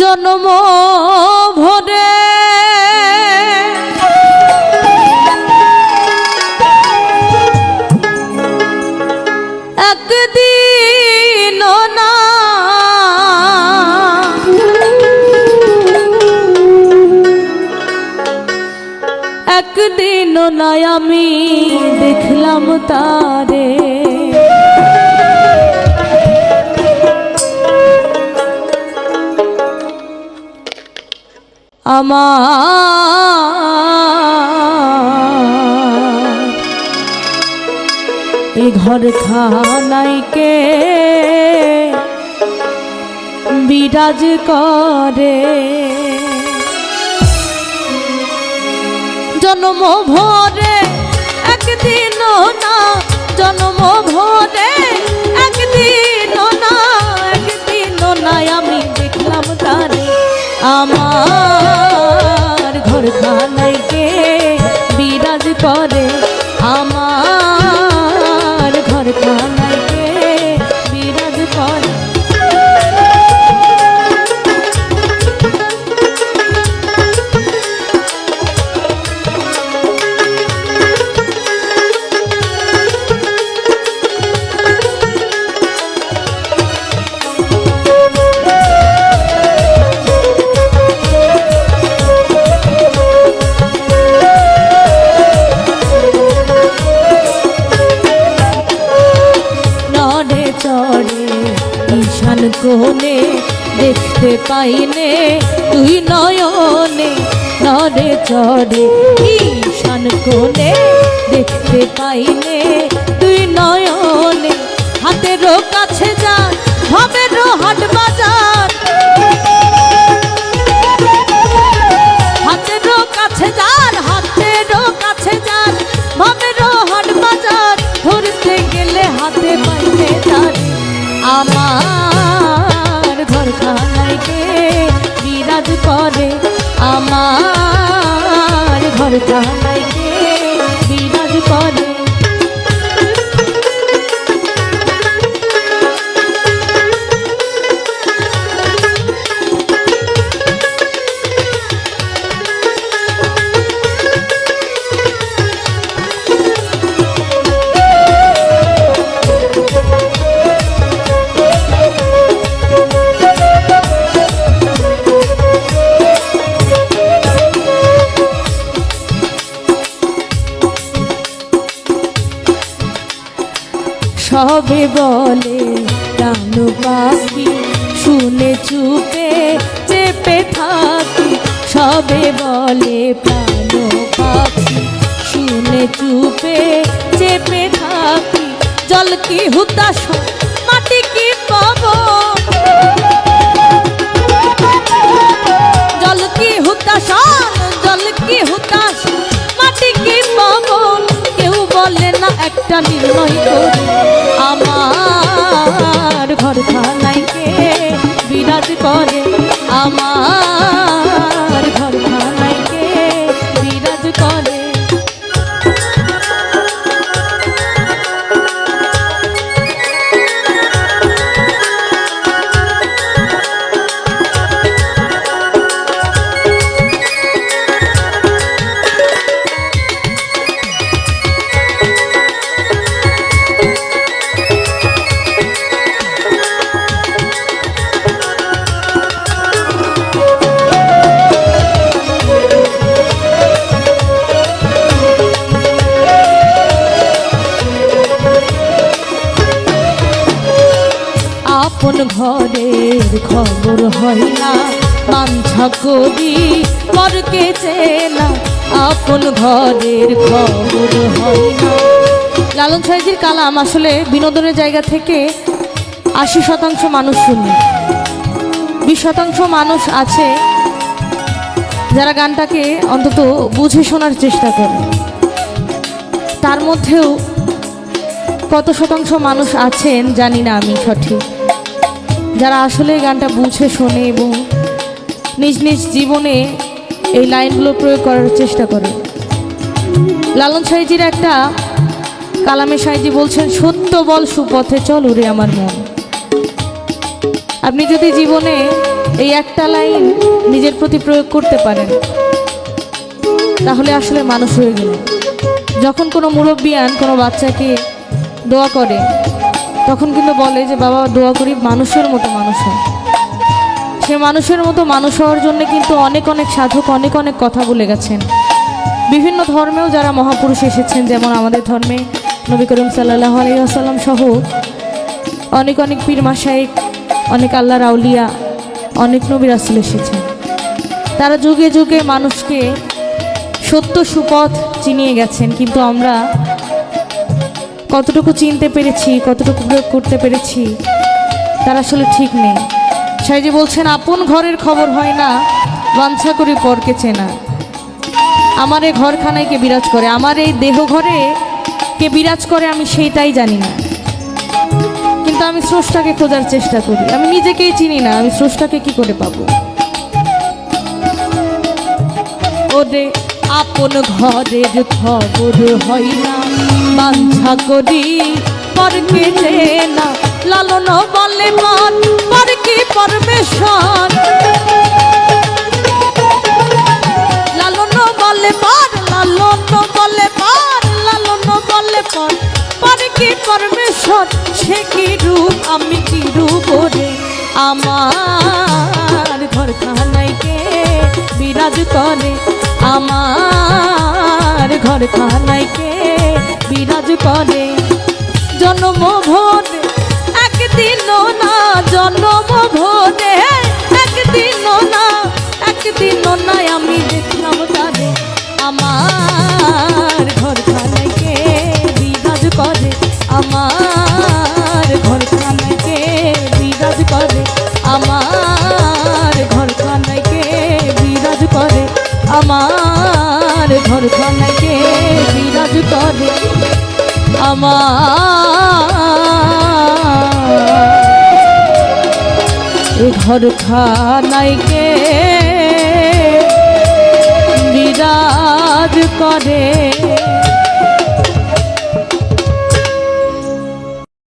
জন্ম ভরে। একদিন না আমি দেখলাম তারে আমার এই ঘর খানাইকে বিরাজ করে? জন্ম ভরে একদিন না জন্ম ভরে কোণে দেখতে পাইনে, তুই নয়নে, নড়ে চড়ে ঈশান কোণে দেখতে পাইনে, তুই নয়নে হাতেরও কাছে যা ভবেরও হাট বাজার। কাছে হাতেরও কাছে ভবেরও হাট বাজার। গেলে হাতে আমার করে আমার ঘর সবে বলে প্রাণ পাখি শুনে চুপে চেপে থাকি। সবে বলে, প্রাণ পাখি শুনে চুপে চেপে থাকি। জল কি হুতাশ, মাটি কি পাবো জল কি হুতাশান জল কি হুতাশ, মাটি কি পাবন? কেউ বলে না একটা নির্ণয় খানাইকে বিরাজ করে আমার আপন ঘরের খবর হয় না। মাঞ্ছা করি পরকে চেনা, আপন ঘরের খবর হয় না। লালন সাইজির কালাম আসলে বিনোদনের জায়গা থেকে আশি শতাংশ মানুষ শুনে। বিশ শতাংশ মানুষ আছে যারা গানটাকে অন্তত বুঝে শোনার চেষ্টা করে। তার মধ্যেও কত শতাংশ মানুষ আছেন জানি না আমি সঠিক। যারা আসলে গানটা বুঝে, শোনে এবং নিজ নিজ জীবনে এই লাইনগুলো প্রয়োগ করার চেষ্টা করে। লালন সাইজির একটা কালামে সাইজি বলছেন, সত্য বল সুপথে চল উরে আমার মন। আপনি যদি জীবনে এই একটা লাইন নিজের প্রতি প্রয়োগ করতে পারেন, তাহলে আসলে মানুষ হয়ে গেল যখন কোনো মুরব্বিয়ান কোনো বাচ্চাকে দোয়া করে তখন কিন্তু বলে যে, বাবা, দোয়া করি মানুষের মতো মানুষ হয়। সে মানুষের মতো মানুষ হওয়ার জন্য কিন্তু অনেক অনেক সাধক অনেক অনেক কথা বলে গেছেন। বিভিন্ন ধর্মেও যারা মহাপুরুষ এসেছেন, যেমন আমাদের ধর্মে নবী করিম সাল্লাহ আলিয়াসাল্লাম সহ অনেক অনেক পীর মাসাইক অনেক আল্লাহ রাউলিয়া অনেক নবী রাসুল এসেছেন। তারা যুগে যুগে মানুষকে সত্য সুপথ চিনিয়ে গেছেন, কিন্তু আমরা কতটুকু চিনতে পেরেছি, কতটুকু প্রয়োগ করতে পেরেছি, তার আসলে ঠিক নেই। সাইজি বলছেন, আপন ঘরের খবর হয় না, বাঞ্ছা করি পরকে চেনা। আমার এই ঘরখানায় কে বিরাজ করে, আমার এই দেহ ঘরে কে বিরাজ করে আমি সেইটাই জানি না। কিন্তু আমি স্রষ্টাকে খোঁজার চেষ্টা করি। আমি নিজেকেই চিনি না, আমি স্রষ্টাকে কি করে পাবো? ওরে, আপন ঘরের খবর হয় না। বাঞ্ছা করি পরকে না লালন বলে মন পরকে পরমেশ্বর? লালন বলে পর লালন বলে পর লালন বলে পর পরে কি পরমেশ্বর? সে কি রূপ, আমি কি রূপ রে? আমার ঘর খানাইকে বিরাজ করে? আমার ঘর খানাইকে বিরাজ করে জন্ম ভোরে একদিন না জন্ম ভোরে একদিন না একদিন না, আমি দেখলাম তারে আমার ঘর খানাকে বিরাজ করে। আমার ঘর খানাকে বিরাজ করে। আমার আমার। ঘর খানাই কে বিরাজ করে।